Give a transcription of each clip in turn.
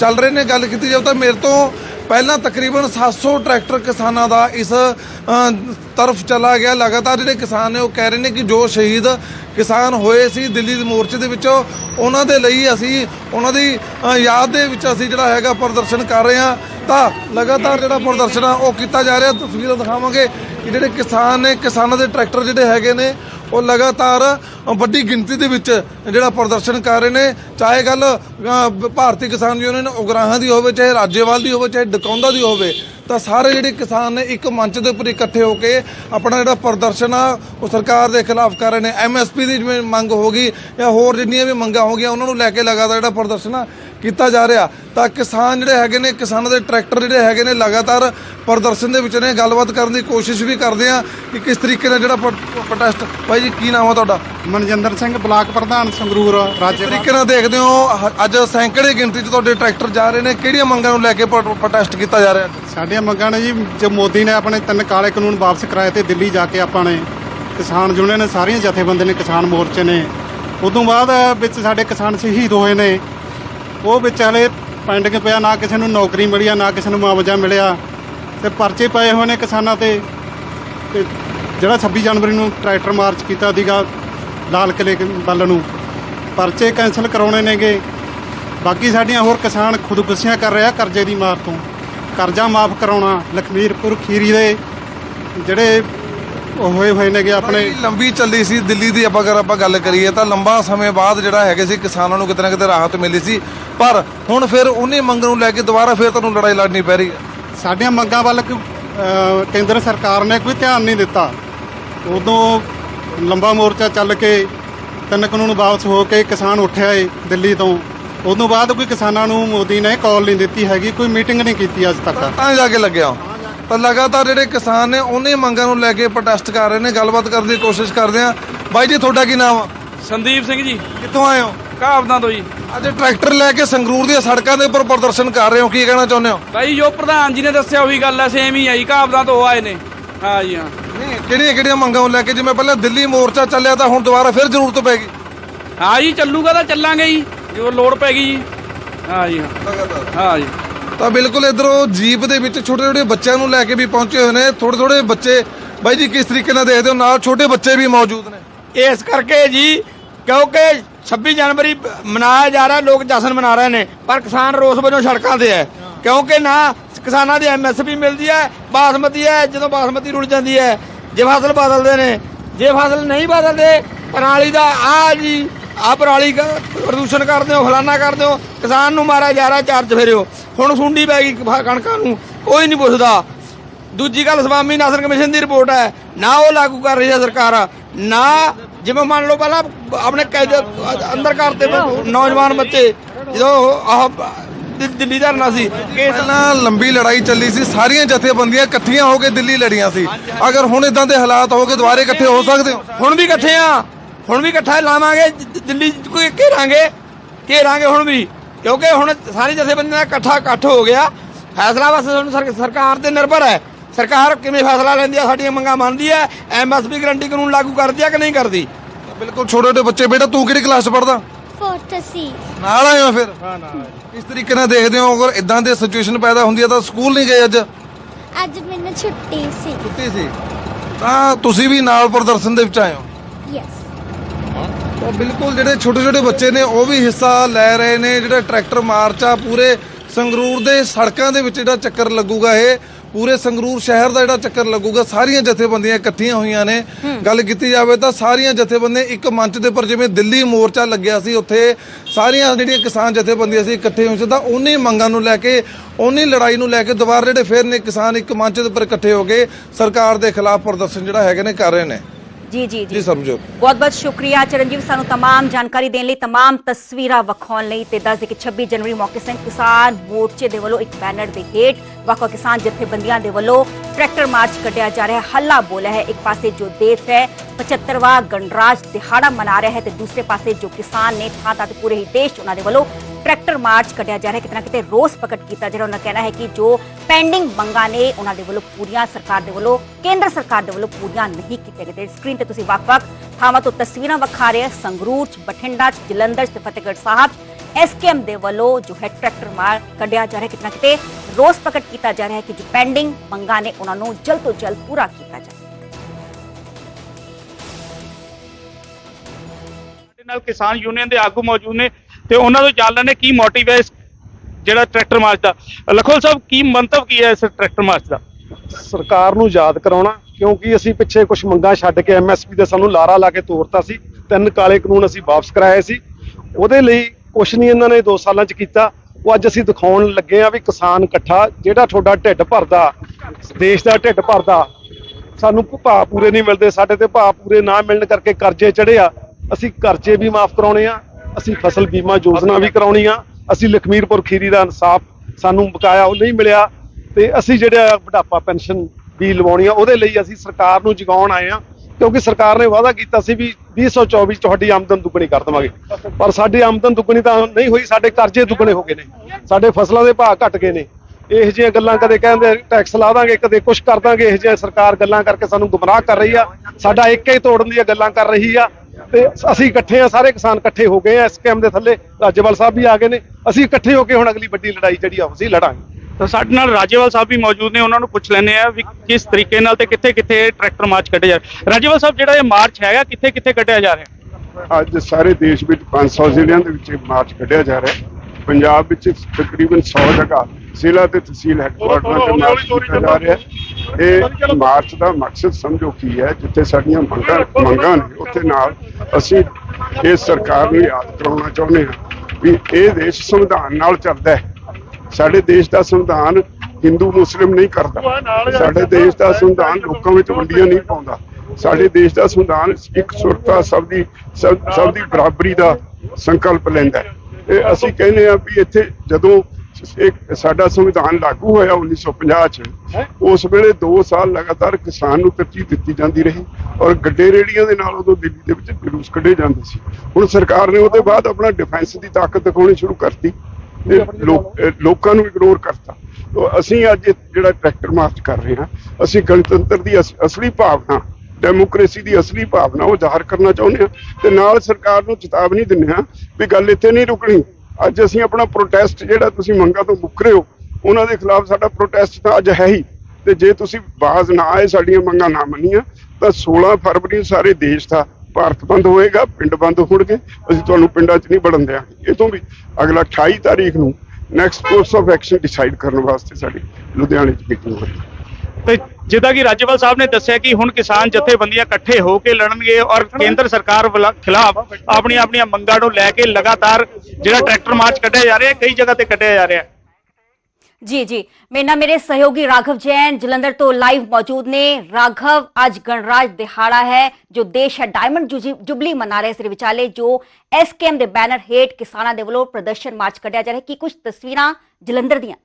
ਚੱਲ ਰਹੇ ਨੇ ਗੱਲ ਕੀਤੀ ਜਾਵੇ ਤਾਂ ਮੇਰੇ ਤੋਂ ਪਹਿਲਾਂ ਤਕਰੀਬਨ 700 ਟਰੈਕਟਰ ਕਿਸਾਨਾਂ ਦਾ ਇਸ ਤਰਫ ਚਲਾ ਗਿਆ। ਲਗਾਤਾਰ ਜਿਹੜੇ ਕਿਸਾਨ ਨੇ ਉਹ ਕਹਿ ਰਹੇ ਨੇ ਕਿ ਜੋ ਸ਼ਹੀਦ ਕਿਸਾਨ ਹੋਏ ਸੀ ਦਿੱਲੀ ਦੇ ਮੋਰਚੇ ਦੇ ਵਿੱਚ, ਉਹਨਾਂ ਦੇ ਲਈ ਅਸੀਂ, ਉਹਨਾਂ ਦੀ ਯਾਦ ਦੇ ਵਿੱਚ ਅਸੀਂ ਜਿਹੜਾ ਹੈਗਾ ਪ੍ਰਦਰਸ਼ਨ ਕਰ ਰਹੇ ਹਾਂ। ਤਾਂ ਲਗਾਤਾਰ ਜਿਹੜਾ ਪ੍ਰਦਰਸ਼ਨ ਆ, ਉਹ ਕੀਤਾ ਜਾ ਰਿਹਾ। ਤਸਵੀਰਾਂ ਦਿਖਾਵਾਂਗੇ ਕਿ ਜਿਹੜੇ ਕਿਸਾਨ ਨੇ, ਕਿਸਾਨਾਂ ਦੇ ਟਰੈਕਟਰ ਜਿਹੜੇ ਹੈਗੇ ਨੇ ਉਹ ਲਗਾਤਾਰ ਵੱਡੀ ਗਿਣਤੀ ਦੇ ਵਿੱਚ ਜਿਹੜਾ ਪ੍ਰਦਰਸ਼ਨ ਕਰ ਰਹੇ ਨੇ, ਚਾਹੇ ਗੱਲ ਭਾਰਤੀ ਕਿਸਾਨ ਯੂਨੀਅਨ ਉਗਰਾਹਾਂ ਦੀ ਹੋਵੇ, ਚਾਹੇ ਰਾਜੇਵਾਲ ਦੀ ਹੋਵੇ, ਚਾਹੇ ਡਕੌਂਦਾ ਦੀ ਹੋਵੇ, ਤਾਂ ਸਾਰੇ ਜਿਹੜੇ ਕਿਸਾਨ ਨੇ ਇੱਕ ਮੰਚ ਦੇ ਉੱਪਰ ਇਕੱਠੇ ਹੋ ਕੇ ਆਪਣਾ ਜਿਹੜਾ ਪ੍ਰਦਰਸ਼ਨ ਆ, ਉਹ ਸਰਕਾਰ ਦੇ ਖਿਲਾਫ ਕਰ ਰਹੇ ਨੇ। ਐਮਐਸਪੀ ਦੀ ਜਿਵੇਂ ਮੰਗ ਹੋ ਗਈ ਜਾਂ ਹੋਰ ਜਿੰਨੀਆਂ ਵੀ ਮੰਗਾਂ ਹੋ ਗਈਆਂ, ਉਹਨਾਂ ਨੂੰ ਲੈ ਕੇ ਲਗਾਤਾਰ ਜਿਹੜਾ ਪ੍ਰਦਰਸ਼ਨ ਆ ਕੀਤਾ ਜਾ ਰਿਹਾ ਤਾਂ ਕਿਸਾਨ ਜਿਹੜੇ ਹੈਗੇ ਨੇ ਕਿਸਾਨਾਂ ਦੇ ਟਰੈਕਟਰ ਜਿਹੜੇ ਹੈਗੇ ਨੇ ਲਗਾਤਾਰ ਪ੍ਰਦਰਸ਼ਨ ਦੇ ਵਿੱਚ ਨੇ। ਗੱਲਬਾਤ ਕਰਨ ਦੀ ਕੋਸ਼ਿਸ਼ ਵੀ ਕਰਦੇ ਆ ਕਿ ਕਿਸ ਤਰੀਕੇ ਨਾਲ ਜਿਹੜਾ ਪ੍ਰੋਟੈਸਟ ਭਾਈ ਜੀ ਕੀ ਨਾਮ ਆ ਤੁਹਾਡਾ? ਮਨਜਿੰਦਰ ਸਿੰਘ ਬਲਾਕ ਪ੍ਰਧਾਨ ਸੰਗਰੂਰ ਰਾਜੇ ਤਰੀਕੇ ਨਾਲ ਦੇਖਦੇ ਹੋ ਅੱਜ ਸੈਂਕੜੇ ਗਿਣਤੀ 'ਚ ਤੁਹਾਡੇ ਟਰੈਕਟਰ ਜਾ ਰਹੇ ਨੇ। ਕਿਹੜੀਆਂ ਮੰਗਾਂ ਨੂੰ ਲੈ ਕੇ ਪ੍ਰੋਟੈਸਟ ਕੀਤਾ ਜਾ ਰਿਹਾ? ਸਾਡੀਆਂ ਮੰਗਾਂ ਨੇ ਜੀ ਜੋ ਮੋਦੀ ਨੇ ਆਪਣੇ ਤਿੰਨ ਕਾਲੇ ਕਾਨੂੰਨ ਵਾਪਸ ਕਰਾਏ ਤੇ ਦਿੱਲੀ ਜਾ ਕੇ ਆਪਾਂ ਨੇ ਕਿਸਾਨ ਯੂਨੀਅਨ ਨੇ ਸਾਰੀਆਂ ਜਥੇਬੰਦੀ ਨੇ ਕਿਸਾਨ ਮੋਰਚੇ ਨੇ। ਉਦੋਂ ਬਾਅਦ ਵਿੱਚ ਸਾਡੇ ਕਿਸਾਨ ਸ਼ਹੀਦ ਹੋਏ ਨੇ। ਉਹ ਵਿੱਚ ਹਲੇ ਪੈਂਡਿੰਗ ਪਿਆ, ਨਾ ਕਿਸੇ ਨੂੰ ਨੌਕਰੀ ਮਿਲੀ ਆ, ਨਾ ਕਿਸੇ ਨੂੰ ਮੁਆਵਜ਼ਾ ਮਿਲਿਆ। ਤੇ ਪਰਚੇ ਪਏ ਹੋਏ ਨੇ ਕਿਸਾਨਾਂ ਤੇ। ਤੇ ਜਿਹੜਾ 26 ਜਨਵਰੀ ਨੂੰ ਟਰੈਕਟਰ ਮਾਰਚ ਕੀਤਾ ਸੀਗਾ, ਲਾਲ ਕਿਲੇ ਵੱਲ ਨੂੰ। ਪਰਚੇ ਕੈਂਸਲ ਕਰਾਉਣੇ ਨੇਗੇ। ਬਾਕੀ ਸਾਡੀਆਂ ਹੋਰ ਕਿਸਾਨ ਖੁਦਕੁਸ਼ੀਆਂ ਕਰ ਰਿਹਾ ਕਰਜ਼ੇ ਦੀ ਮਾਰ ਤੋਂ। ਕਰਜ਼ਾ ਮਾਫ ਕਰਾਉਣਾ, ਲਖਮੀਰਪੁਰ ਖੀਰੀ ਦੇ ਜਿਹੜੇ ਹੋਏ ਹੋਏ ਨੇਗੇ ਆਪਣੇ ਬੜੀ ਲੰਬੀ ਚੱਲੀ ਸੀ ਦਿੱਲੀ ਦੀ ਆਪਾਂ ਅਗਰ ਆਪਾਂ ਗੱਲ ਕਰੀਏ ਤਾਂ ਲੰਬਾ ਸਮੇਂ ਬਾਅਦ ਜਿਹੜਾ ਹੈਗੇ ਸੀ ਕਿਸਾਨਾਂ ਨੂੰ ਕਿਤੇ ਨਾ ਕਿਤੇ ਰਾਹਤ ਮਿਲੀ ਸੀ। ਪਰ ਹੁਣ ਫਿਰ ਉਹਨੇ ਮੰਗ ਨੂੰ ਲੈ ਕੇ ਦੁਬਾਰਾ ਫਿਰ ਤੁਹਾਨੂੰ ਲੜਾਈ ਲੜਨੀ ਪੈ ਰਹੀ ਹੈ। ਸਾਡੀਆਂ ਮੰਗਾਂ ਵੱਲ ਕੇਂਦਰ ਸਰਕਾਰ ਨੇ ਕੋਈ ਧਿਆਨ ਨਹੀਂ ਦਿੱਤਾ। ਉਦੋਂ ਲੰਬਾ ਮੋਰਚਾ ਚੱਲ ਕੇ ਤਿੰਨ ਕਾਨੂੰਨ ਵਾਪਸ ਹੋ ਕੇ ਕਿਸਾਨ ਉੱਠਿਆ ਏ ਦਿੱਲੀ ਤੋਂ। ਉਦੋਂ ਬਾਅਦ ਕੋਈ ਕਿਸਾਨਾਂ ਨੂੰ ਮੋਦੀ ਨੇ ਕਾਲ ਨਹੀਂ ਦਿੱਤੀ ਹੈਗੀ ਕੋਈ ਮੀਟਿੰਗ ਨਹੀਂ ਕੀਤੀ ਅੱਜ ਤੱਕ। ਤਾਂ ਜਾ ਕੇ ਲੱਗਿਆ। ਤਾਂ ਲਗਾਤਾਰ ਜਿਹੜੇ ਕਿਸਾਨ ਨੇ ਉਹਨੇ ਮੰਗਾਂ ਨੂੰ ਲੈ ਕੇ ਪ੍ਰੋਟੈਸਟ ਕਰ ਰਹੇ ਨੇ ਗੱਲਬਾਤ ਕਰਨ ਦੀ ਕੋਸ਼ਿਸ਼ ਕਰਦੇ ਆ ਬਾਈ ਜੀ ਤੁਹਾਡਾ ਕੀ ਨਾਮ ਆ? ਸੰਦੀਪ ਸਿੰਘ ਜੀ। ਕਿੱਥੋਂ ਆਏ ਹੋ? ਕਾਬਦਾਂ ਤੋਂ ਜੀ। ਅੱਜ ਟਰੈਕਟਰ ਲੈ ਕੇ ਸੰਗਰੂਰ ਦੀਆਂ ਸੜਕਾਂ ਦੇ ਉੱਪਰ ਪ੍ਰਦਰਸ਼ਨ ਕਰ ਰਹੇ ਹੋ ਕੀ ਕਹਿਣਾ ਚਾਹੁੰਦੇ ਹੋ? ਬਾਈ ਜੋ ਪ੍ਰਧਾਨ ਜੀ ਨੇ ਦੱਸਿਆ ਉਹੀ ਗੱਲ ਐ ਸੇਮ ਹੀ ਆ ਜੀ ਕਾਬਦਾਂ ਤੋਂ ਆਏ ਨੇ। ਹਾਂ ਜੀ ਹਾਂ। ਨਹੀਂ ਕਿਹੜੀਆਂ ਕਿਹੜੀਆਂ ਮੰਗਾਂ ਨੂੰ ਲੈ ਕੇ? ਜਿਵੇਂ ਪਹਿਲਾਂ ਦਿੱਲੀ ਮੋਰਚਾ ਚੱਲਿਆ ਤਾਂ ਹੁਣ ਦੁਬਾਰਾ ਫਿਰ ਜ਼ਰੂਰਤ ਪੈ ਗਈ। ਹਾਂ ਜੀ ਚੱਲੂਗਾ ਤਾਂ ਚੱਲਾਂਗੇ ਜੀ ਜੋ ਲੋੜ ਪੈ ਗਈ ਜੀ। ਹਾਂ ਜੀ ਹਾਂ। ਹਾਂ ਜੀ। ਤਾਂ ਬਿਲਕੁਲ ਇਧਰੋਂ ਜੀਪ ਦੇ ਵਿੱਚ ਛੋਟੇ ਛੋਟੇ ਬੱਚਿਆਂ ਨੂੰ ਲੈ ਕੇ ਵੀ ਪਹੁੰਚੇ ਹੋਏ ਨੇ। ਥੋੜੇ ਥੋੜੇ ਬੱਚੇ ਬਾਈ ਜੀ, ਕਿਸ ਤਰੀਕੇ ਨਾਲ ਦੇਖਦੇ ਹੋ? ਨਾਲ ਛੋਟੇ ਬੱਚੇ ਵੀ ਮੌਜੂਦ ਨੇ। ਇਸ ਕਰਕੇ ਜੀ, ਕਿਉਂਕਿ 26 ਜਨਵਰੀ ਮਨਾਇਆ ਜਾ ਰਿਹਾ, ਲੋਕ ਜਸ਼ਨ ਮਨਾ ਰਹੇ ਨੇ। ਪਰ ਕਿਸਾਨ ਰੋਸ ਵਜੋਂ ਸੜਕਾਂ ਤੇ ਹੈ। ਕਿਉਂਕਿ ਨਾ ਕਿਸਾਨਾਂ ਦੀ ਐਮਐਸਪੀ ਮਿਲਦੀ ਹੈ, ਬਾਸਮਤੀ ਹੈ, ਜਦੋਂ ਬਾਸਮਤੀ ਰੁੜ ਜਾਂਦੀ ਹੈ। ਜੇ ਫਸਲ ਬਦਲਦੇ ਨੇ, ਜੇ ਫਸਲ ਨਹੀਂ ਬਦਲਦੇ, ਪਰਾਲੀ ਦਾ ਆ ਜੀ ਆ ਪਰਾਲੀ ਪ੍ਰਦੂਸ਼ਣ ਕਰਦੇ ਹੋ, ਫਲਾਨਾ ਕਰਦੇ ਹੋ, ਕਿਸਾਨ ਨੂੰ ਮਾਰਿਆ ਜਾ ਰਿਹਾ ਚਾਰਜ ਫੇਰਿਓ ਹੁਣ ਸੁੰਡੀ ਪੈ ਗਈ ਕਣਕਾਂ ਨੂੰ, ਕੋਈ ਨਹੀਂ ਪੁੱਛਦਾ। ਦੂਜੀ ਗੱਲ, ਸਵਾਮੀ ਨਾਸਰ ਕਮਿਸ਼ਨ ਦੀ ਰਿਪੋਰਟ ਹੈ, ਨਾ ਉਹ ਲਾਗੂ ਕਰ ਰਹੀ ਹੈ ਸਰਕਾਰ, ਨਾ ਜਿਵੇਂ ਮੰਨ ਲਓ ਪਹਿਲਾਂ ਆਪਣੇ ਕੈਦ ਅੰਦਰ ਕਰਤੇ ਨੌਜਵਾਨ ਬੱਚੇ, ਜਦੋਂ ਉਹ ਆਹ ਦਿੱਲੀ ਧਰਨਾ ਸੀ, ਕੇਸ ਪਹਿਲਾਂ ਲੰਬੀ ਲੜਾਈ ਚੱਲੀ ਸੀ, ਸਾਰੀਆਂ ਜਥੇਬੰਦੀਆਂ ਇਕੱਠੀਆਂ ਹੋ ਕੇ ਦਿੱਲੀ ਲੜੀਆਂ ਸੀ। ਅਗਰ ਹੁਣ ਇਦਾਂ ਦੇ ਹਾਲਾਤ ਹੋ ਕੇ ਦੁਬਾਰੇ ਇਕੱਠੇ ਹੋ ਸਕਦੇ ਹੋ? ਹੁਣ ਵੀ ਇਕੱਠੇ ਆ। ਹੁਣ ਵੀ ਇਕੱਠਾ ਲਾਵਾਂਗੇ ਦ- ਦਿੱਲੀ 'ਚ ਕੋਈ ਘੇਰਾਂਗੇ ਘੇਰਾਂਗੇ ਹੁਣ ਵੀ। ਕਿਉਂਕਿ ਹੁਣ ਸਾਰੀ ਜਥੇਬੰਦੀਆਂ ਦਾ ਇਕੱਠਾ ਇਕੱਠ ਹੋ ਗਿਆ। ਫੈਸਲਾ ਬਸ ਹੁਣ ਸਰ- ਸਰਕਾਰ ਤੇ ਨਿਰਭਰ ਹੈ। ਸਰਕਾਰ ਕਿਵੇਂ ਫੈਸਲਾ ਲੈਂਦੀ ਹੈ ਸਾਡੀਆਂ ਮੰਗਾਂ ਮੰਨਦੀ ਹੈ ਐਮਐਸਪੀ ਗਰੰਟੀ ਕਾਨੂੰਨ ਲਾਗੂ ਕਰਦੀ ਹੈ ਕਿ ਨਹੀਂ ਕਰਦੀ? ਬਿਲਕੁਲ ਛੋਟੇ ਛੋਟੇ ਬੱਚੇ ਬੇਟਾ ਤੂੰ ਕਿਹੜੀ ਕਲਾਸ 'ਚ ਪੜਦਾ ਫੋਰਥ ਸੀ। ਨਾਲ ਆਏ ਹੋ ਫਿਰ? ਕਿਸ ਤਰੀਕੇ ਨਾਲ ਦੇਖਦੇ ਹੋ ਅਗਰ ਇਦਾਂ ਦੀ ਸਿਚੁਏਸ਼ਨ ਪੈਦਾ ਹੁੰਦੀ ਹੈ ਤਾਂ ਸਕੂਲ ਨਹੀਂ ਗਏ ਅੱਜ? ਅੱਜ ਮੈਨੂੰ ਛੁੱਟੀ ਸੀ। ਛੁੱਟੀ ਸੀ। ਤਾਂ ਤੁਸੀਂ ਵੀ ਨਾਲ ਪ੍ਰਦਰਸ਼ਨ ਦੇ ਵਿੱਚ ਆਏ ਹੋ? ਤਾਂ ਬਿਲਕੁਲ ਜਿਹੜੇ ਛੋਟੇ ਛੋਟੇ ਬੱਚੇ ਨੇ ਉਹ ਵੀ ਹਿੱਸਾ ਲੈ ਰਹੇ ਨੇ ਜਿਹੜਾ ਟਰੈਕਟਰ ਮਾਰਚ ਆ ਪੂਰੇ ਸੰਗਰੂਰ ਦੇ ਸੜਕਾਂ ਦੇ ਵਿੱਚ ਜਿਹੜਾ ਚੱਕਰ ਲੱਗੂਗਾ ਇਹ ਪੂਰੇ ਸੰਗਰੂਰ ਸ਼ਹਿਰ ਦਾ ਜਿਹੜਾ ਚੱਕਰ ਲੱਗੂਗਾ ਸਾਰੀਆਂ ਜਥੇਬੰਦੀਆਂ ਇਕੱਠੀਆਂ ਹੋਈਆਂ ਨੇ। ਗੱਲ ਕੀਤੀ ਜਾਵੇ ਤਾਂ ਸਾਰੀਆਂ ਜਥੇਬੰਦੀਆਂ ਇੱਕ ਮੰਚ ਦੇ ਉੱਪਰ ਜਿਵੇਂ ਦਿੱਲੀ ਮੋਰਚਾ ਲੱਗਿਆ ਸੀ ਉੱਥੇ ਸਾਰੀਆਂ ਜਿਹੜੀਆਂ ਕਿਸਾਨ ਜਥੇਬੰਦੀਆਂ ਸੀ ਇਕੱਠੇ ਹੋਏ ਸੀ ਤਾਂ ਉਹਨੇ ਮੰਗਾਂ ਨੂੰ ਲੈ ਕੇ ਉਹਨੀ ਲੜਾਈ ਨੂੰ ਲੈ ਕੇ ਦੁਬਾਰਾ ਜਿਹੜੇ ਫਿਰ ਨੇ ਕਿਸਾਨ ਇੱਕ ਮੰਚ ਦੇ ਉੱਪਰ ਇਕੱਠੇ ਹੋ ਕੇ ਸਰਕਾਰ ਦੇ ਖਿਲਾਫ ਪ੍ਰਦਰਸ਼ਨ ਜਿਹੜਾ ਹੈਗੇ ਨੇ ਕਰ ਰਹੇ ਨੇ। ਜੀ ਜੀ ਜੀ ਜੀ ਸਰਬਜੋਤ ਬਹੁਤ ਬਹੁਤ ਸ਼ੁਕਰੀਆ ਚਰਨਜੀਤ ਸਾਨੂੰ तमाम ਜਾਣਕਾਰੀ ਦੇਣ ਲਈ तमाम ਤਸਵੀਰਾਂ ਵਿਖਾਉਣ ਲਈ ਤੇ ਦੱਸ ਦੇ ਕਿ 26 ਜਨਵਰੀ ਮੌਕੇ ਸੰਯੁਕਤ ਕਿਸਾਨ ਮੋਰਚੇ ਦੇ ਵੱਲੋਂ ਇੱਕ ਬੈਨਰ ਦੇ ਹੇਠ ਵੱਖ ਵੱਖ ਕਿਸਾਨ ਜਥੇਬੰਦੀਆਂ ਦੇ ਵੱਲੋਂ ਟਰੈਕਟਰ ਮਾਰਚ ਕੱਢਿਆ ਜਾ ਰਿਹਾ ਹੈ ਹੱਲਾ ਬੋਲਿਆ ਹੈ ਇੱਕ ਪਾਸੇ ਜੋ ਦੇਸ਼ ਹੈ 75ਵਾਂ ਗਣਰਾਜ ਦਿਹਾੜਾ ਮਨਾ ਰਿਹਾ ਹੈ ਤੇ ਦੂਸਰੇ ਪਾਸੇ ਜੋ ਕਿਸਾਨ ਨੇ ਥਾਂ ਥਾਂ ਤੇ ਪੂਰੇ ਹੀ ਦੇਸ਼ 'ਚ ਉਹਨਾਂ ਦੇ ਵੱਲੋਂ ਟਰੈਕਟਰ ਮਾਰਚ ਕੱਢਿਆ ਜਾ ਰਿਹਾ ਹੈ। ਕਿਤੇ ਨਾ ਕਿਤੇ ਰੋਸ ਪ੍ਰਗਟ ਕੀਤਾ ਜਾ ਰਿਹਾ ਉਹਨਾਂ ਕਹਿਣਾ ਹੈ ਕਿ ਜੋ ਪੈਂਡਿੰਗ ਮੰਗਾਂ ਨੇ ਉਹਨਾਂ ਦੇ ਵੱਲੋਂ ਪੂਰੀਆਂ ਸਰਕਾਰ ਦੇ ਵੱਲੋਂ, ਕੇਂਦਰ ਸਰਕਾਰ ਦੇ ਵੱਲੋਂ ਪੂਰੀਆਂ ਨਹੀਂ ਕੀਤੀਆਂ ਗਈਆਂ। ਸਕਰੀਨ ਤੇ ਤੁਸੀਂ ਵੱਖ-ਵੱਖ ਥਾਵਾਂ ਤੋਂ ਤਸਵੀਰਾਂ ਵਿਖਾ ਰਹੇ ਸੰਗਰੂਰ ਚ, ਬਠਿੰਡਾ ਚ, ਜਲੰਧਰ ਚ ਫਤਿਹਗੜ੍ਹ ਸਾਹਿਬ ਐਸਕੇਐਮ ਦੇ ਵੱਲੋਂ ਜੋ ਹੈ ਟਰੈਕਟਰ ਮਾਰ ਕੱਢਿਆ ਜਾ ਰਿਹਾ ਕਿਤਨਾ ਕਿਤੇ ਰੋਸ ਪ੍ਰਗਟ ਕੀਤਾ ਜਾ ਰਿਹਾ ਹੈ ਕਿ ਜੋ ਪੈਂਡਿੰਗ ਮੰਗਾਂ ਨੇ ਉਹਨਾਂ ਨੂੰ ਜਲਦ ਤੋਂ ਜਲਦ ਪੂਰਾ ਕੀਤਾ ਜਾਵੇ। ਸਾਡੇ ਨਾਲ ਕਿਸਾਨ ਯੂਨੀਅਨ ਦੇ ਆਗੂ ਮੌਜੂਦ ਨੇ। ਤੇ ਉਹਨਾਂ ਤੋਂ ਜਾਣ ਲੈਣੇ ਕੀ ਮੋਟਿਵ ਹੈ ਇਸ ਜਿਹੜਾ ਟਰੈਕਟਰ ਮਾਰਚ ਦਾ? ਲਖੋਲ ਸਾਹਿਬ, ਕੀ ਮੰਤਵ ਕੀ ਹੈ ਇਸ ਟਰੈਕਟਰ ਮਾਰਚ ਦਾ? ਸਰਕਾਰ ਨੂੰ ਯਾਦ ਕਰਾਉਣਾ, ਕਿਉਂਕਿ ਅਸੀਂ ਪਿੱਛੇ ਕੁਝ ਮੰਗਾਂ ਛੱਡ ਕੇ ਐਮਐਸਪੀ ਦੇ ਸਾਨੂੰ ਲਾਰਾ ਲਾ ਕੇ ਤੋਰਤਾ ਸੀ, ਤਿੰਨ ਕਾਲੇ ਕਾਨੂੰਨ ਅਸੀਂ ਵਾਪਸ ਕਰਾਏ ਸੀ। ਉਹਦੇ ਲਈ ਕੁਝ ਨਹੀਂ ਇਹਨਾਂ ਨੇ 2 ਸਾਲਾਂ 'ਚ ਕੀਤਾ। ਉਹ ਅੱਜ ਅਸੀਂ ਦਿਖਾਉਣ ਲੱਗੇ ਆ ਵੀ ਕਿਸਾਨ ਇਕੱਠਾ, ਜਿਹੜਾ ਤੁਹਾਡਾ ਢਿੱਡ ਭਰਦਾ, ਦੇਸ਼ ਦਾ ਢਿੱਡ ਭਰਦਾ, ਸਾਨੂੰ ਭਾਅ ਪੂਰੇ ਨਹੀਂ ਮਿਲਦੇ, ਸਾਡੇ ਤੇ ਭਾਅ ਪੂਰੇ ਨਾ ਮਿਲਣ ਕਰਕੇ ਕਰਜ਼ੇ ਚੜੇ ਆ। ਅਸੀਂ ਕਰਜ਼ੇ ਵੀ ਮਾਫ ਕਰਾਉਣੇ ਆ। ਅਸੀਂ ਫਸਲ ਬੀਮਾ ਯੋਜਨਾ ਵੀ ਕਰਾਉਣੀ ਆ। ਅਸੀਂ ਲਖਮੀਰਪੁਰ ਖੀਰੀ ਦਾ ਇਨਸਾਫ ਸਾਨੂੰ ਬਕਾਇਆ ਉਹ ਨਹੀਂ ਮਿਲਿਆ ਤੇ ਅਸੀਂ ਜਿਹੜਾ ਬੁਢਾਪਾ ਪੈਨਸ਼ਨ ਵੀ ਲਵਾਉਣੀ ਆ, ਉਹਦੇ ਲਈ ਅਸੀਂ ਸਰਕਾਰ ਨੂੰ ਜਗਾਉਣ ਆਏ ਆ। ਕਿਉਂਕਿ ਸਰਕਾਰ ਨੇ ਵਾਅਦਾ ਕੀਤਾ ਸੀ ਵੀ 2024 ਚ ਤੁਹਾਡੀ ਆਮਦਨ ਦੁੱਗਣੀ ਕਰ ਦੇਵਾਂਗੇ। ਪਰ ਸਾਡੀ ਆਮਦਨ ਦੁੱਗਣੀ ਤਾਂ ਨਹੀਂ ਹੋਈ, ਸਾਡੇ ਕਰਜ਼ੇ ਦੁੱਗਣੇ ਹੋ ਗਏ ਨੇ। ਸਾਡੇ ਫਸਲਾਂ ਦੇ ਭਾਅ ਘਟ ਗਏ ਨੇ। ਇਹੋ ਜਿਹੀਆਂ ਗੱਲਾਂ ਕਦੇ ਕਹਿੰਦੇ ਟੈਕਸ ਲਾ ਦਾਂਗੇ, ਕਦੇ ਕੁਝ ਕਰ ਦਾਂਗੇ, ਇਹੋ ਜਿਹੀਆਂ ਸਰਕਾਰ ਗੱਲਾਂ ਕਰਕੇ ਸਾਨੂੰ ਗੁੰਮਰਾਹ ਕਰ ਰਹੀ ਆ। ਸਾਡਾ ਇੱਕ ਹੀ ਤੋੜਨ ਦੀਆਂ ਗੱਲਾਂ ਕਰ ਰਹੀ ਆ। ਤੇ ਅਸੀਂ ਇਕੱਠੇ ਆ ਸਾਰੇ ਕਿਸਾਨ ਇਕੱਠੇ ਹੋ ਗਏ ਆ ਇਸ ਸਕੀਮ ਦੇ ਥੱਲੇ। ਰਾਜੇਵਾਲ ਸਾਹਿਬ ਵੀ ਆ ਗਏ ਨੇ। ਅਸੀਂ ਇਕੱਠੇ ਹੋ ਕੇ ਹੁਣ ਅਗਲੀ ਵੱਡੀ ਲੜਾਈ ਜਿਹੜੀ ਆ ਅਸੀਂ ਲੜਾਂਗੇ। ਤਾਂ ਸਾਡੇ ਨਾਲ ਰਾਜੇਵਾਲ ਸਾਹਿਬ ਵੀ ਮੌਜੂਦ ਨੇ ਉਹਨਾਂ ਨੂੰ ਪੁੱਛ ਲੈਂਦੇ ਆ ਵੀ ਕਿਸ ਤਰੀਕੇ ਨਾਲ ਤੇ ਕਿੱਥੇ ਕਿੱਥੇ ਟਰੈਕਟਰ ਮਾਰਚ ਕੱਢਿਆ ਜਾ ਰਿਹਾ। ਰਾਜੇਵਾਲ ਸਾਹਿਬ ਜਿਹੜਾ ਇਹ ਮਾਰਚ ਹੈਗਾ ਕਿੱਥੇ ਕਿੱਥੇ ਕੱਢਿਆ ਜਾ ਰਿਹਾ? ਅੱਜ ਸਾਰੇ ਦੇਸ਼ ਵਿੱਚ 500 ਜ਼ਿਲ੍ਹਿਆਂ ਦੇ ਵਿੱਚ ਇਹ ਮਾਰਚ ਕੱਢਿਆ ਜਾ ਰਿਹਾ। ਪੰਜਾਬ ਵਿੱਚ ਤਕਰੀਬਨ 100 ਜਗ੍ਹਾ ਜ਼ਿਲ੍ਹਾ ਤੇ ਤਹਿਸੀਲ ਹੈੱਡਕੁਆਰਟਰਾਂ ਤੇ ਮਾਰਚ ਕੀਤਾ ਜਾ ਰਿਹਾ। ਹੈ ਇਹ ਮਾਰਚ ਦਾ ਮਕਸਦ ਸਮਝੋ ਕੀ ਹੈ ਜਿੱਥੇ ਸਾਡੀਆਂ ਮੰਗਾਂ ਮੰਗਾਂ ਨੇ ਉੱਥੇ ਨਾਲ ਅਸੀਂ ਇਹ ਸਰਕਾਰ ਨੂੰ ਯਾਦ ਕਰਾਉਣਾ ਚਾਹੁੰਦੇ ਹਾਂ ਵੀ ਇਹ ਦੇਸ਼ ਸੰਵਿਧਾਨ ਨਾਲ ਚੱਲਦਾ ਹੈ। ਸਾਡੇ ਦੇਸ਼ ਦਾ ਸੰਵਿਧਾਨ ਹਿੰਦੂ ਮੁਸਲਿਮ ਨਹੀਂ ਕਰਦਾ। ਸਾਡੇ ਦੇਸ਼ ਦਾ ਸੰਵਿਧਾਨ ਲੋਕਾਂ ਵਿੱਚ ਵੰਡੀਆਂ ਨਹੀਂ ਪਾਉਂਦਾ। ਸਾਡੇ ਦੇਸ਼ ਦਾ ਸੰਵਿਧਾਨ ਇੱਕ ਸੁਰਤਾ ਸਭ ਦੀ ਸਭ ਸਭ ਦੀ ਬਰਾਬਰੀ ਦਾ ਸੰਕਲਪ ਲੈਂਦਾ ਹੈ। ਇਹ ਅਸੀਂ ਕਹਿੰਦੇ ਆ ਵੀ ਇੱਥੇ ਜਦੋਂ ਇੱਕ ਸਾਡਾ ਸੰਵਿਧਾਨ ਲਾਗੂ ਹੋਇਆ 1950 ਚ ਉਸ ਵੇਲੇ 2 ਸਾਲ ਲਗਾਤਾਰ ਕਿਸਾਨ ਨੂੰ ਤਰਜੀਹ ਦਿੱਤੀ ਜਾਂਦੀ ਰਹੀ ਔਰ ਗੱਡੇ ਰੇੜੀਆਂ ਦੇ ਨਾਲ ਉਦੋਂ ਦਿੱਲੀ ਦੇ ਵਿੱਚ ਜਲੂਸ ਕੱਢੇ ਜਾਂਦੇ ਸੀ। ਹੁਣ ਸਰਕਾਰ ਨੇ ਉਹਦੇ ਬਾਅਦ ਆਪਣਾ ਡਿਫੈਂਸ ਦੀ ਤਾਕਤ ਦਿਖਾਉਣੀ ਸ਼ੁਰੂ ਕਰਤੀ ਤੇ ਲੋਕ- ਨੂੰ ਇਗਨੋਰ ਕਰਤਾ। ਤੋ ਅਸੀਂ ਅੱਜ ਜਿਹੜਾ ਟਰੈਕਟਰ ਮਾਰਚ ਕਰ ਰਹੇ ਹਾਂ ਅਸੀਂ ਗਣਤੰਤਰ ਦੀ ਅਸ- ਅਸਲੀ ਭਾਵਨਾ ਡੈਮੋਕ੍ਰੇਸੀ ਦੀ ਅਸਲੀ ਭਾਵਨਾ ਉਹ ਜ਼ਾਹਰ ਕਰਨਾ ਚਾਹੁੰਦੇ ਹਾਂ ਤੇ ਨਾਲ ਸਰਕਾਰ ਨੂੰ ਚੇਤਾਵਨੀ ਦਿੰਦੇ ਹਾਂ ਵੀ ਗੱਲ ਇੱਥੇ ਨਹੀਂ ਰੁਕਣੀ। ਅੱਜ ਅਸੀਂ ਆਪਣਾ ਪ੍ਰੋਟੈਸਟ ਜਿਹੜਾ ਤੁਸੀਂ ਮੰਗਾਂ ਤੋਂ ਮੁੱਕ ਰਹੇ ਹੋ, ਉਹਨਾਂ ਦੇ ਖਿਲਾਫ ਸਾਡਾ ਪ੍ਰੋਟੈਸਟ ਤਾਂ ਅੱਜ ਹੈ ਹੀ। ਤੇ ਜੇ ਤੁਸੀਂ ਬਾਜ਼ ਨਾ ਆਏ, ਸਾਡੀਆਂ ਮੰਗਾਂ ਨਾ ਮੰਨੀਆਂ, ਤਾਂ 16 ਫਰਵਰੀ ਸਾਰੇ ਦੇਸ਼ ਦਾ ਭਾਰਤ ਬੰਦ ਹੋਏਗਾ, ਪਿੰਡ ਬੰਦ ਹੋਣਗੇ। ਅਸੀਂ ਤੁਹਾਨੂੰ ਪਿੰਡਾਂ 'ਚ ਨਹੀਂ ਵੜਨ ਦਿਆਂਗੇ। ਇਹ ਤੋਂ ਵੀ ਅਗਲਾ 28 ਤਾਰੀਖ ਨੂੰ next course of action decide ਕਰਨ ਵਾਸਤੇ ਸਾਡੀ ਲੁਧਿਆਣੇ 'ਚ ਮੀਟਿੰਗ ਹੋਈ ਤੇ ਜਿੱਦਾਂ ਕਿ ਰਾਜੇਵਾਲ ਸਾਹਿਬ ਨੇ ਦੱਸਿਆ ਕਿ ਹੁਣ ਕਿਸਾਨ ਜਥੇਬੰਦੀਆਂ ਇਕੱਠੇ ਹੋ ਕੇ ਲੜਨਗੇ ਔਰ ਕੇਂਦਰ ਸਰਕਾਰ ਖਿਲਾਫ ਆਪਣੀਆਂ ਆਪਣੀਆਂ ਮੰਗਾਂ ਨੂੰ ਲੈ ਕੇ ਲਗਾਤਾਰ ਜਿਹੜਾ ਟਰੈਕਟਰ ਮਾਰਚ ਕੱਢਿਆ ਜਾ ਰਿਹਾ, ਕਈ ਜਗ੍ਹਾ ਤੇ ਕੱਢਿਆ ਜਾ ਰਿਹਾ। ਜੀ ਜੀ। ਮੇਨਾ ਮੇਰੇ ਸਹਿਯੋਗੀ ਰਾਘਵ ਜੈਨ, ਜਲੰਧਰ ਤੋਂ ਲਾਈਵ ਮੌਜੂਦ ਨੇ। ਰਾਘਵ, ਅੱਜ ਗਣਰਾਜ ਦਿਹਾੜਾ ਹੈ, ਜੋ ਦੇਸ਼ ਹੈ ਡਾਇਮੰਡ ਜੁਬਲੀ ਮਨਾ ਰਹੇ ਸ੍ਰੀ ਵਿਚਾਲੇ, ਜੋ ਐਸਕੇਐਮ ਦੇ ਬੈਨਰ ਹੇਠ ਕਿਸਾਨਾਂ ਦੇ ਵੱਲੋਂ ਪ੍ਰਦਰਸ਼ਨ ਮਾਰਚ ਕੱਢਿਆ ਜਾ ਰਿਹਾ ਕੀ ਕੁਝ ਤਸਵੀਰਾਂ ਜਲੰਧਰ ਦੀਆਂ?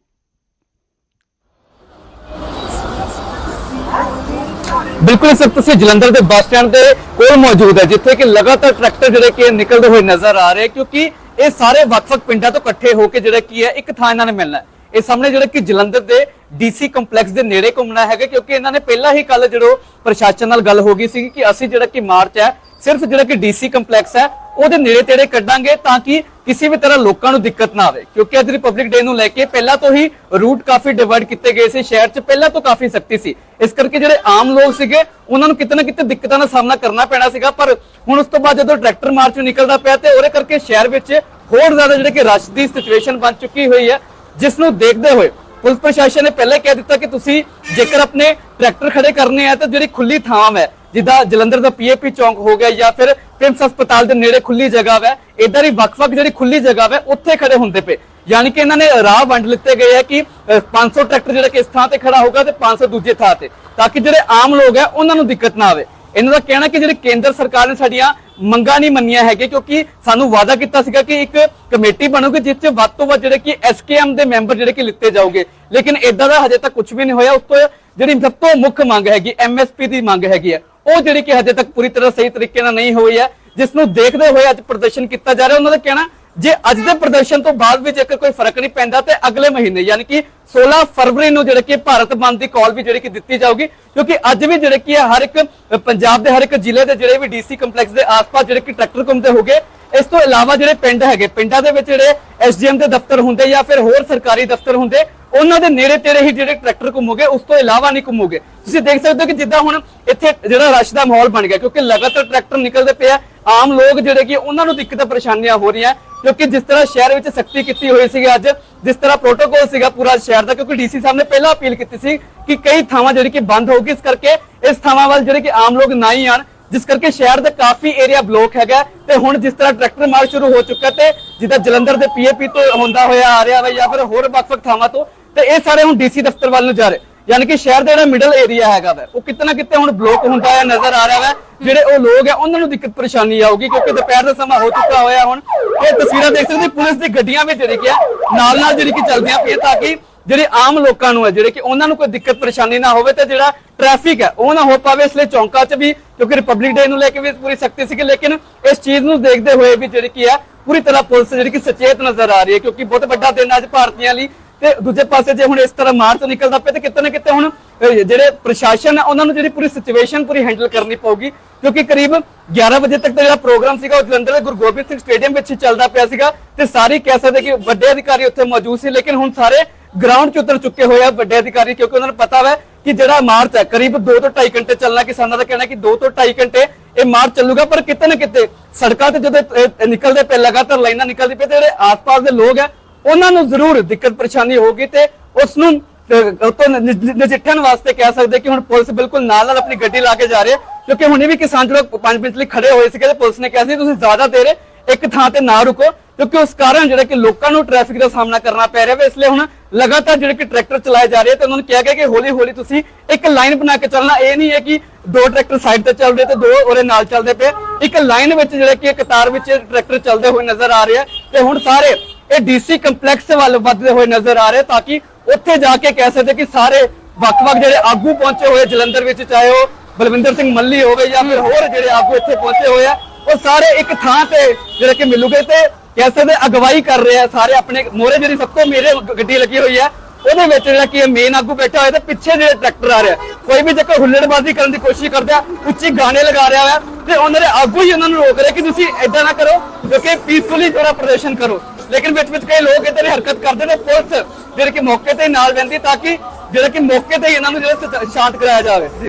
ਬਿਲਕੁਲ ਇਸ ਤੁਸੀਂ ਜਲੰਧਰ ਦੇ ਬੱਸ ਸਟੈਂਡ ਦੇ ਕੋਲ ਮੌਜੂਦ ਹੈ, ਜਿੱਥੇ ਕਿ ਲਗਾਤਾਰ ਟਰੈਕਟਰ ਜਿਹੜੇ ਕਿ ਨਿਕਲਦੇ ਹੋਏ ਨਜ਼ਰ ਆ ਰਹੇ, ਕਿਉਂਕਿ ਇਹ ਸਾਰੇ ਵੱਖ-ਵੱਖ ਪਿੰਡਾਂ ਤੋਂ ਇਕੱਠੇ ਹੋ ਕੇ ਜਿਹੜਾ ਕੀ ਹੈ, ਇੱਕ ਥਾਂ ਇਹਨਾਂ ਨੇ ਮਿਲਣਾ ਹੈ। ਇਹ ਸਾਹਮਣੇ ਜਿਹੜਾ ਕਿ ਜਲੰਧਰ ਦੇ ਡੀਸੀ ਕੰਪਲੈਕਸ ਦੇ ਨੇੜੇ ਘੁੰਮਣਾ ਹੈਗਾ, ਕਿਉਂਕਿ ਇਹਨਾਂ ਨੇ ਪਹਿਲਾਂ ਹੀ ਕੱਲ ਜਿਹੜੋ ਪ੍ਰਸ਼ਾਸਨ ਨਾਲ ਗੱਲ ਹੋ ਗਈ ਸੀ ਕਿ ਅਸੀਂ ਜਿਹੜਾ ਕਿ ਮਾਰਚ ਹੈ ਸਿਰਫ ਜਿਹੜਾ ਕਿ ਡੀਸੀ ਕੰਪਲੈਕਸ ਹੈ, ਉਹਦੇ ਨੇੜੇ ਤੇੜੇ ਕੱਢਾਂਗੇ ਤਾਂ ਕਿ ਕਿਸੇ ਵੀ ਤਰ੍ਹਾਂ ਲੋਕਾਂ ਨੂੰ ਦਿੱਕਤ ਨਾ ਆਵੇ। ਕਿਉਂਕਿ ਅੱਜ ਰਿਪਬਲਿਕ ਡੇ ਨੂੰ ਲੈ ਕੇ ਪਹਿਲਾਂ ਤੋਂ ਹੀ ਰੂਟ ਕਾਫੀ ਡਿਵਾਈਡ ਕੀਤੇ ਗਏ ਸੀ, ਸ਼ਹਿਰ 'ਚ ਪਹਿਲਾਂ ਤੋਂ ਕਾਫੀ ਸਖਤੀ ਸੀ। ਇਸ ਕਰਕੇ ਜਿਹੜੇ ਆਮ ਲੋਕ ਸੀਗੇ, ਉਹਨਾਂ ਨੂੰ ਕਿਤੇ ਨਾ ਕਿਤੇ ਦਿੱਕਤਾਂ ਦਾ ਸਾਹਮਣਾ ਕਰਨਾ ਪੈਣਾ ਸੀਗਾ, ਪਰ ਹੁਣ ਉਸ ਤੋਂ ਬਾਅਦ ਜਦੋਂ ਟਰੈਕਟਰ ਮਾਰਚ ਨਿਕਲਦਾ ਪਿਆ ਤੇ ਉਹਦੇ ਕਰਕੇ ਸ਼ਹਿਰ ਵਿੱਚ ਹੋਰ ਜ਼ਿਆਦਾ ਜਿਹੜੇ ਕਿ ਰਸ਼ ਦੀ ਸਿਚੁਏਸ਼ਨ ਬਣ ਚੁੱਕੀ ਹੋਈ ਹੈ, ਜਿਸ ਨੂੰ ਦੇਖਦੇ ਹੋਏ ਪੁਲਿਸ ਪ੍ਰਸ਼ਾਸਨ ਨੇ ਪਹਿਲਾਂ ਕਹਿ ਦਿੱਤਾ ਕਿ ਤੁਸੀਂ ਜੇਕਰ ਆਪਣੇ ਟਰੈਕਟਰ ਖੜੇ ਕਰਨੇ ਆ, ਤਾਂ ਜਿਹੜੀ ਖੁੱਲੀ ਥਾਂ ਹੈ ਜਿੱਦਾਂ ਜਲੰਧਰ ਦਾ ਪੀਏਪੀ ਚੌਂਕ ਹੋ ਗਿਆ ਜਾਂ ਫਿਰ ਪਿੰਸ ਹਸਪਤਾਲ ਦੇ ਨੇੜੇ ਖੁੱਲੀ ਜਗ੍ਹਾ ਵੈ ਇਦਾਂ ਦੀ ਵੱਖ-ਵੱਖ ਜਿਹੜੀ ਖੁੱਲੀ ਜਗ੍ਹਾ ਹੈ ਉੱਥੇ ਖੜੇ ਹੁੰਦੇ ਪਏ। ਯਾਨੀ ਕਿ ਇਹਨਾਂ ਨੇ ਰਾਹ ਵੰਡ ਲਿੱਤੇ ਗਏ ਹੈ ਕਿ ਅ, 500 ਟਰੈਕਟਰ ਜਿਹੜਾ ਕਿ ਇਸ ਥਾਂ ਤੇ ਖੜਾ ਹੋਗਾ ਤੇ 500 ਦੂਜੇ ਥਾਂ ਤੇ ਤਾਂ ਕਿ ਜਿਹੜੇ ਆਮ ਲੋਕ ਹੈ ਉਹਨਾਂ ਨੂੰ ਦਿੱਕਤ ਨਾ ਆਵੇ। ਇਹਨਾਂ ਦਾ ਕਹਿਣਾ ਕਿ ਜਿਹੜੀ ਕੇਂਦਰ ਸਰਕਾਰ ਨੇ ਸਾਡੀਆਂ ਮੰਗਾਂ ਨਹੀਂ ਮੰਨੀਆਂ ਹੈਗੇ ਕਿਉਂਕਿ ਸਾਨੂੰ ਵਾਅਦਾ ਕੀਤਾ ਸੀਗਾ ਕਿ ਇੱਕ ਕਮੇਟੀ ਬਣੂਗੀ ਜਿਸ 'ਚ ਵੱਧ ਤੋਂ ਵੱਧ ਜਿਹੜੇ ਕਿ ਐਸਕੇਐਮ ਦੇ ਮੈਂਬਰ ਜਿਹੜੇ ਕਿ ਲਿੱਤੇ ਜਾਓਗੇ ਲੇਕਿਨ ਇਦਾਂ ਦਾ ਹਜੇ ਤੱਕ ਕੁਝ ਵੀ ਨਹੀਂ ਹੋਇਆ। ਉਸ ਤੋਂ ਜਿਹੜੀ ਸਭ ਤੋਂ ਮੁੱਖ ਮੰਗ ਹੈਗੀ ਐਮਐਸਪੀ ਦੀ ਮੰਗ ਹੈਗੀ ਹੈ ਉਹ ਜਿਹੜੀ ਕਿ ਹਜੇ ਤੱਕ ਪੂਰੀ ਤਰ੍ਹਾਂ ਸਹੀ ਤਰੀਕੇ ਨਾਲ ਨਹੀਂ ਹੋਈ ਹੈ ਜਿਸ ਨੂੰ ਦੇਖਦੇ ਹੋਏ ਅੱਜ ਪ੍ਰਦਰਸ਼ਨ ਕੀਤਾ ਜਾ ਰਿਹਾ ਉਹਨਾਂ ਦਾ ਕਹਿਣਾ ਜੇ ਅੱਜ ਦੇ ਪ੍ਰਦਰਸ਼ਨ ਤੋਂ ਬਾਅਦ ਵੀ ਜੇਕਰ ਕੋਈ ਫ਼ਰਕ ਨਹੀਂ ਪੈਂਦਾ ਤੇ ਅਗਲੇ ਮਹੀਨੇ, ਯਾਨੀ ਕਿ 16 ਫਰਵਰੀ ਨੂੰ ਜਿਹੜੇ ਕਿ ਭਾਰਤ ਬੰਦ ਦੀ ਕਾਲ ਵੀ ਜਿਹੜੀ ਕਿ ਦਿੱਤੀ ਜਾਊਗੀ, ਕਿਉਂਕਿ ਅੱਜ ਵੀ ਜਿਹੜੇ ਕਿ ਹਰ ਇੱਕ ਪੰਜਾਬ ਦੇ ਹਰ ਇੱਕ ਜ਼ਿਲ੍ਹੇ ਦੇ ਜਿਹੜੇ ਵੀ ਡੀਸੀ ਕੰਪਲੈਕਸ ਦੇ ਆਸ-ਪਾਸ ਜਿਹੜੇ ਕਿ ਟਰੈਕਟਰ ਘੁੰਮਦੇ ਹੋਗੇ, ਇਸ ਤੋਂ ਇਲਾਵਾ ਜਿਹੜੇ ਪਿੰਡ ਹੈਗੇ, ਪਿੰਡਾਂ ਦੇ ਵਿੱਚ ਜਿਹੜੇ ਐਸਡੀਐਮ ਦੇ ਦਫ਼ਤਰ ਹੁੰਦੇ ਜਾਂ ਫਿਰ ਹੋਰ ਸਰਕਾਰੀ ਦਫ਼ਤਰ ਹੁੰਦੇ, ਉਹਨਾਂ ਦੇ ਨੇੜੇ ਤੇੜੇ ਹੀ ਜਿਹੜੇ ਟਰੈਕਟਰ ਘੁੰਮੋਗੇ, ਉਸ ਤੋਂ ਇਲਾਵਾ ਨਹੀਂ ਘੁੰਮੋਗੇ। ਤੁਸੀਂ ਦੇਖ ਸਕਦੇ ਹੋ ਕਿ ਜਿੱਦਾਂ ਹੁਣ ਇੱਥੇ ਜਿਹੜਾ ਰਸ਼ ਦਾ ਮਾਹੌਲ ਬਣ ਗਿਆ, ਕਿਉਂਕਿ ਲਗਾਤਾਰ ਟਰੈਕਟਰ ਨਿਕਲਦੇ ਪਏ ਆਮ ਲੋਕ ਜਿਹੜੇ ਕਿ ਉਹਨਾਂ ਨੂੰ ਦਿੱਕਤਾਂ, ਪਰੇਸ਼ਾਨੀਆਂ ਹੋ ਰਹੀਆਂ ਕਿਉਂਕਿ ਜਿਸ ਤਰ੍ਹਾਂ ਸ਼ਹਿਰ ਵਿੱਚ ਸਖਤੀ ਕੀਤੀ ਹੋਈ ਸੀ ਅੱਜ, ਜਿਸ ਤਰ੍ਹਾਂ ਪ੍ਰੋਟੋਕੋਲ ਸੀਗਾ ਪੂਰਾ ਸ਼ਹਿਰ ਦਾ, ਕਿਉਂਕਿ ਡੀਸੀ ਸਾਹਿਬ ਨੇ ਪਹਿਲਾਂ ਅਪੀਲ ਕੀਤੀ ਸੀ ਕਿ ਕਈ ਥਾਵਾਂ ਜਿਹੜੀ ਕਿ ਬੰਦ ਹੋਊਗੀ, ਇਸ ਕਰਕੇ ਇਸ ਥਾਵਾਂ ਵੱਲ ਜਿਹੜੇ ਕਿ ਆਮ ਲੋਕ ਨਾ ਹੀ ਆਣ ਜਿਸ ਕਰਕੇ ਸ਼ਹਿਰ ਦਾ ਕਾਫੀ ਏਰੀਆ ਬਲੋਕ ਹੈਗਾ ਤੇ ਹੁਣ ਜਿਸ ਤਰ੍ਹਾਂ ਟਰੈਕਟਰ ਮਾਰਚ ਸ਼ੁਰੂ ਹੋ ਚੁੱਕਾ ਤੇ ਜਿੱਦਾਂ ਜਲੰਧਰ ਦੇ ਪੀਏਪੀ ਤੋਂ ਹੁੰਦਾ ਹੋਇਆ ਆ ਰਿਹਾ ਵਾ ਜਾਂ ਫਿਰ ਹੋਰ ਵੱਖ-ਵੱਖ ਥਾਵਾਂ ਤੋਂ, ਤੇ ਇਹ ਸਾਰੇ ਹੁਣ ਡੀਸੀ ਦਫ਼ਤਰ ਵੱਲ ਨੂੰ ਜਾ ਰਹੇ। ਯਾਨੀ ਕਿ ਸ਼ਹਿਰ ਦਾ ਜਿਹੜਾ ਮਿਡਲ ਏਰੀਆ ਹੈਗਾ ਵਾ, ਉਹ ਕਿਤੇ ਨਾ ਕਿਤੇ ਹੁਣ ਬਲੌਕ ਹੁੰਦਾ ਹੋਇਆ ਨਜ਼ਰ ਆ ਰਿਹਾ ਵਾ। ਜਿਹੜੇ ਉਹ ਲੋਕ ਹੈ ਉਹਨਾਂ ਨੂੰ ਦਿੱਕਤ ਪਰੇਸ਼ਾਨੀ ਆਊਗੀ, ਕਿਉਂਕਿ ਦੁਪਹਿਰ ਦਾ ਸਮਾਂ ਹੋ ਚੁੱਕਾ ਹੋਇਆ ਹੁਣ। ਇਹ ਤਸਵੀਰਾਂ ਦੇਖ ਸਕਦੇ ਪੁਲਿਸ ਦੀ ਗੱਡੀਆਂ ਵੀ ਜਿਹੜੀ ਕਿ ਨਾਲ ਨਾਲ ਜਿਹੜੀ ਕਿ ਚੱਲਦੀਆਂ ਪਈਆਂ ਤਾਂ ਕਿ ਜਿਹੜੇ ਆਮ ਲੋਕਾਂ ਨੂੰ ਹੈ ਜਿਹੜੇ ਕਿ ਉਹਨਾਂ ਨੂੰ ਕੋਈ ਦਿੱਕਤ ਪਰੇਸ਼ਾਨੀ ਨਾ ਹੋਵੇ ਤੇ ਜਿਹੜਾ ਟ੍ਰੈਫਿਕ ਹੈ ਉਹ ਨਾ ਹੋ ਪਾਵੇ, ਇਸ ਲਈ ਚੌਂਕਾਂ 'ਚ ਵੀ, ਕਿਉਂਕਿ ਰਿਪਬਲਿਕ ਡੇ ਨੂੰ ਲੈ ਕੇ ਵੀ ਪੂਰੀ ਸਖਤੀ ਸੀ ਲੇਕਿਨ ਇਸ ਚੀਜ਼ ਨੂੰ ਦੇਖਦੇ ਹੋਏ ਵੀ ਜਿਹੜੀ ਕਿ ਹੈ ਪੂਰੀ ਤਰ੍ਹਾਂ ਪੁਲਿਸ ਜਿਹੜੀ ਕਿ ਸਚੇਤ ਨਜ਼ਰ ਆ ਰਹੀ ਹੈ, ਕਿਉਂਕਿ ਬਹੁਤ ਵੱਡਾ ਦਿਨ ਅੱਜ ਭਾਰਤੀਆਂ ਲਈ। ਤੇ ਦੂਜੇ ਪਾਸੇ ਜੇ ਹੁਣ ਇਸ ਤਰ੍ਹਾਂ ਮਾਰਚ ਨਿਕਲਦਾ ਪਿਆ, ਤੇ ਕਿਤੇ ਨਾ ਕਿਤੇ ਹੁਣ ਜਿਹੜੇ ਪ੍ਰਸ਼ਾਸਨ ਹੈ ਉਹਨਾਂ ਨੂੰ ਜਿਹੜੀ ਪੂਰੀ ਸਿਚੁਏਸ਼ਨ ਪੂਰੀ ਹੈਂਡਲ ਕਰਨੀ ਪਊਗੀ। ਕਿਉਂਕਿ ਕਰੀਬ 11 ਵਜੇ ਤੱਕ ਦਾ ਜਿਹੜਾ ਪ੍ਰੋਗਰਾਮ ਸੀਗਾ, ਉਹ ਜਲੰਧਰ ਦੇ ਗੁਰੂ ਗੋਬਿੰਦ ਸਿੰਘ ਸਟੇਡੀਅਮ ਵਿੱਚ ਚੱਲਦਾ ਪਿਆ ਸੀਗਾ। ਤੇ ਸਾਰੇ ਕਹਿ ਸਕਦੇ ਕਿ ਵੱਡੇ ਅਧਿਕਾਰੀ ਉੱਥੇ ਮੌਜੂਦ ਸੀ, ਲੇਕਿਨ ਹੁਣ ਸਾਰੇ ਗਰਾਊਂਡ 'ਚ ਉਤਰ ਚੁੱਕੇ ਹੋਏ ਆ ਵੱਡੇ ਅਧਿਕਾਰੀ, ਕਿਉਂਕਿ ਉਹਨਾਂ ਨੂੰ ਪਤਾ ਹੈ ਕਿ ਜਿਹੜਾ ਮਾਰਚ ਹੈ, ਕਰੀਬ 2 ਤੋਂ 2.5 ਘੰਟੇ ਚੱਲਣਾ, ਕਿਸਾਨਾਂ ਦਾ ਕਹਿਣਾ ਕਿ 2 ਤੋਂ 2.5 ਘੰਟੇ ਇਹ ਮਾਰਚ ਚੱਲੂਗਾ, ਪਰ ਕਿਤੇ ਨਾ ਕਿਤੇ ਸੜਕਾਂ ਤੇ ਜਦੋਂ ਨਿਕਲਦੇ ਪਏ, ਲਗਾਤਾਰ ਲਾਈਨਾਂ ਨਿਕਲਦੀ ਪਈ, ਤੇ ਜਿਹੜੇ ਆਸ-ਪਾਸ ਦੇ ਲੋਕ ਆ ਉਹਨਾਂ ਨੂੰ ਜ਼ਰੂਰ ਦਿੱਕਤ ਪਰੇਸ਼ਾਨੀ ਹੋਊਗੀ ਤੇ ਉਸ ਨੂੰ ਤੋਂ ਨਜਿੱਠਣ ਵਾਸਤੇ ਕਹਿ ਸਕਦੇ ਕਿ ਹੁਣ ਪੁਲਿਸ ਬਿਲਕੁਲ ਨਾਲ ਨਾਲ ਆਪਣੀ ਗੱਡੀ ਲਾ ਕੇ ਜਾ ਰਹੀ ਹੈ ਕਿਉਂਕਿ ਹੁਣੇ ਵੀ ਕਿਸਾਨ ਜਿਹੜੇ 5 ਮਿੰਟ ਲਈ ਖੜੇ ਹੋਏ ਸੀਗੇ ਤੇ ਪੁਲਿਸ ਨੇ ਕਿਹਾ ਸੀ, ਤੁਸੀਂ ਜ਼ਿਆਦਾ ਦੇਰ ਇੱਕ ਥਾਂ ਤੇ ਨਾ ਰੁਕੋ, ਕਿਉਂਕਿ ਉਸ ਕਾਰਨ ਜਿਹੜਾ ਕਿ ਲੋਕਾਂ ਨੂੰ ਟ੍ਰੈਫਿਕ ਦਾ ਸਾਹਮਣਾ ਕਰਨਾ ਪੈ ਰਿਹਾ ਹੈ ਇਸ ਲਈ ਹੁਣ ਲਗਾਤਾਰ ਜਿਹੜੇ ਕਿ ਟਰੈਕਟਰ ਚਲਾਏ ਜਾ ਰਹੇ ਤੇ ਉਹਨਾਂ ਨੂੰ ਕਿਹਾ ਗਿਆ ਕਿ ਹੌਲੀ ਹੌਲੀ ਤੁਸੀਂ ਇੱਕ ਲਾਈਨ ਬਣਾ ਕੇ ਚੱਲਣਾ। ਇਹ ਨਹੀਂ ਹੈ ਕਿ ਦੋ ਟਰੈਕਟਰ ਸਾਈਡ ਤੇ ਚੱਲ ਰਹੇ ਤੇ ਦੋ ਉਹਦੇ ਨਾਲ ਚੱਲਦੇ ਪਏ, ਇੱਕ ਲਾਈਨ ਵਿੱਚ ਜਿਹੜੇ ਕਿ ਕਤਾਰ ਵਿੱਚ ਟਰੈਕਟਰ ਚੱਲਦੇ ਹੋਏ ਨਜ਼ਰ ਆ ਰਹੇ ਆ ਤੇ ਹੁਣ ਸਾਰੇ ਇਹ ਡੀਸੀ ਕੰਪਲੈਕਸ ਵੱਲ ਵੱਧਦੇ ਹੋਏ ਨਜ਼ਰ ਆ ਰਹੇ ਤਾਂ ਕਿ ਉੱਥੇ ਜਾ ਕੇ ਕਹਿ ਸਕਦੇ ਕਿ ਸਾਰੇ ਵੱਖ-ਵੱਖ ਜਿਹੜੇ ਆਗੂ ਪਹੁੰਚੇ ਹੋਏ, ਜਲੰਧਰ ਵਿੱਚ ਚਾਹੇ ਉਹ ਬਲਵਿੰਦਰ ਸਿੰਘ ਮੱਲੀ ਹੋਵੇ ਜਾਂ ਫਿਰ ਹੋਰ ਜਿਹੜੇ ਆਗੂ ਇੱਥੇ ਪਹੁੰਚੇ ਹੋਏ ਆ, ਉਹ ਸਾਰੇ ਇੱਕ ਥਾਂ ਤੇ ਜਿਹੜੇ ਕਿ ਮਿਲੂਗੇ ਤੇ ਕਹਿ ਸਕਦੇ ਅਗਵਾਈ ਕਰ ਰਹੇ ਆ। ਸਾਰੇ ਆਪਣੇ ਮੋਰੇ ਜਿਹੜੀ ਸਭ ਤੋਂ ਮੇਰੇ ਗੱਡੀ ਲੱਗੀ ਹੋਈ ਹੈ ਉਹਦੇ ਵਿੱਚ ਜਿਹੜਾ ਕਿ ਮੇਨ ਆਗੂ ਬੈਠਾ ਹੋਇਆ ਤੇ ਪਿੱਛੇ ਜਿਹੜੇ ਟਰੈਕਟਰ ਆ ਰਿਹਾ ਕੋਈ ਵੀ ਜੇਕਰ ਹੁੱਲੜਬਾਜ਼ੀ ਕਰਨ ਦੀ ਕੋਸ਼ਿਸ਼ ਕਰਦਾ ਉੱਚੀ ਗਾਣੇ ਲਗਾ ਰਿਹਾ ਹੋਇਆ ਤੇ ਉਹਨਾਂ ਦੇ ਆਗੂ ਹੀ ਉਹਨਾਂ ਨੂੰ ਰੋਕ ਰਿਹਾ ਕਿ ਤੁਸੀਂ ਐਦਾਂ ਨਾ ਕਰੋ ਕਿਉਂਕਿ ਪੀਸਫੁਲੀ ਜਿਹੜਾ ਪ੍ਰਦਰਸ਼ਨ ਕਰੋ। ਲੇਕਿਨ ਵਿੱਚ ਵਿੱਚ ਕਈ ਲੋਕ ਇਦਾਂ ਦੀ ਹਰਕਤ ਕਰਦੇ ਨੇ ਪੁਲਿਸ, ਜਿਹੜੇ ਕਿ ਮੌਕੇ ਤੇ ਨਾਲ ਰਹਿੰਦੀ ਤਾਂ ਕਿ ਜਿਹੜੇ ਕਿ ਮੌਕੇ ਤੇ ਹੀ ਇਹਨਾਂ ਨੂੰ ਜਿਹੜਾ ਸ਼ਾਂਤ ਕਰਾਇਆ ਜਾਵੇ।